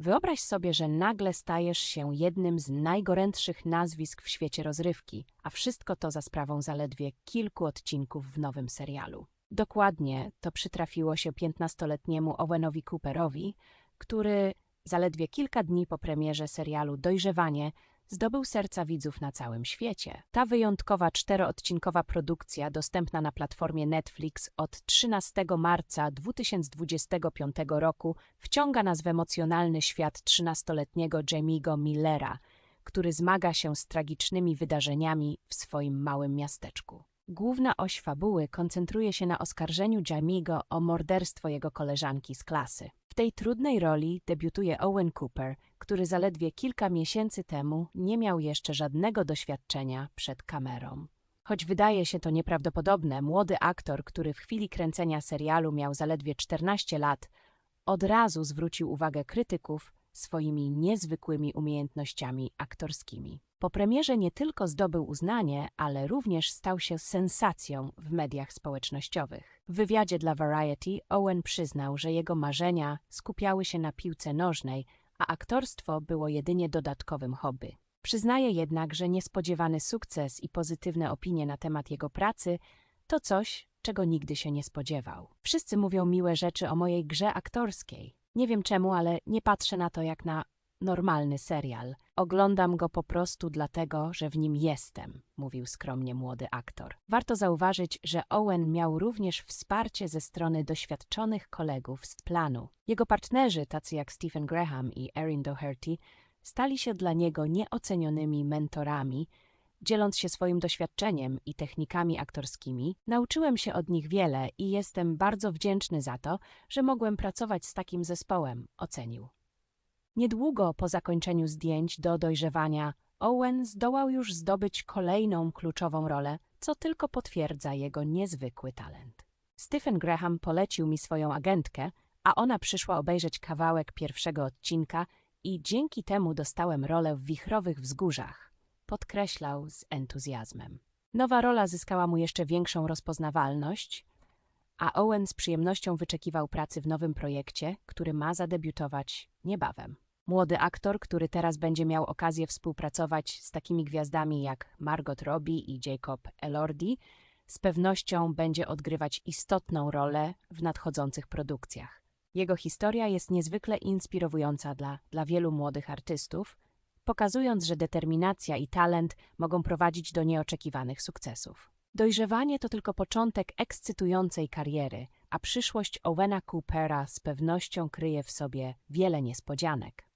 Wyobraź sobie, że nagle stajesz się jednym z najgorętszych nazwisk w świecie rozrywki, a wszystko to za sprawą zaledwie kilku odcinków w nowym serialu. Dokładnie to przytrafiło się 15-letniemu Owenowi Cooperowi, który zaledwie kilka dni po premierze serialu Dojrzewanie zdobył serca widzów na całym świecie. Ta wyjątkowa czteroodcinkowa produkcja, dostępna na platformie Netflix od 13 marca 2025 roku, wciąga nas w emocjonalny świat 13-letniego Jamiego Millera, który zmaga się z tragicznymi wydarzeniami w swoim małym miasteczku. Główna oś fabuły koncentruje się na oskarżeniu Jamiego o morderstwo jego koleżanki z klasy. W tej trudnej roli debiutuje Owen Cooper, który zaledwie kilka miesięcy temu nie miał jeszcze żadnego doświadczenia przed kamerą. Choć wydaje się to nieprawdopodobne, młody aktor, który w chwili kręcenia serialu miał zaledwie 14 lat, od razu zwrócił uwagę krytyków swoimi niezwykłymi umiejętnościami aktorskimi. Po premierze nie tylko zdobył uznanie, ale również stał się sensacją w mediach społecznościowych. W wywiadzie dla Variety Owen przyznał, że jego marzenia skupiały się na piłce nożnej, a aktorstwo było jedynie dodatkowym hobby. Przyznaje jednak, że niespodziewany sukces i pozytywne opinie na temat jego pracy to coś, czego nigdy się nie spodziewał. Wszyscy mówią miłe rzeczy o mojej grze aktorskiej. Nie wiem czemu, ale nie patrzę na to jak na normalny serial. Oglądam go po prostu dlatego, że w nim jestem, mówił skromnie młody aktor. Warto zauważyć, że Owen miał również wsparcie ze strony doświadczonych kolegów z planu. Jego partnerzy, tacy jak Stephen Graham i Erin Doherty, stali się dla niego nieocenionymi mentorami, dzieląc się swoim doświadczeniem i technikami aktorskimi, nauczyłem się od nich wiele i jestem bardzo wdzięczny za to, że mogłem pracować z takim zespołem, ocenił. Niedługo po zakończeniu zdjęć do dojrzewania, Owen zdołał już zdobyć kolejną kluczową rolę, co tylko potwierdza jego niezwykły talent. Stephen Graham polecił mi swoją agentkę, a ona przyszła obejrzeć kawałek pierwszego odcinka i dzięki temu dostałem rolę w Wichrowych Wzgórzach, podkreślał z entuzjazmem. Nowa rola zyskała mu jeszcze większą rozpoznawalność, a Owen z przyjemnością wyczekiwał pracy w nowym projekcie, który ma zadebiutować niebawem. Młody aktor, który teraz będzie miał okazję współpracować z takimi gwiazdami jak Margot Robbie i Jacob Elordi, z pewnością będzie odgrywać istotną rolę w nadchodzących produkcjach. Jego historia jest niezwykle inspirująca dla, dla wielu młodych artystów, pokazując, że determinacja i talent mogą prowadzić do nieoczekiwanych sukcesów. Dojrzewanie to tylko początek ekscytującej kariery, a przyszłość Owena Coopera z pewnością kryje w sobie wiele niespodzianek.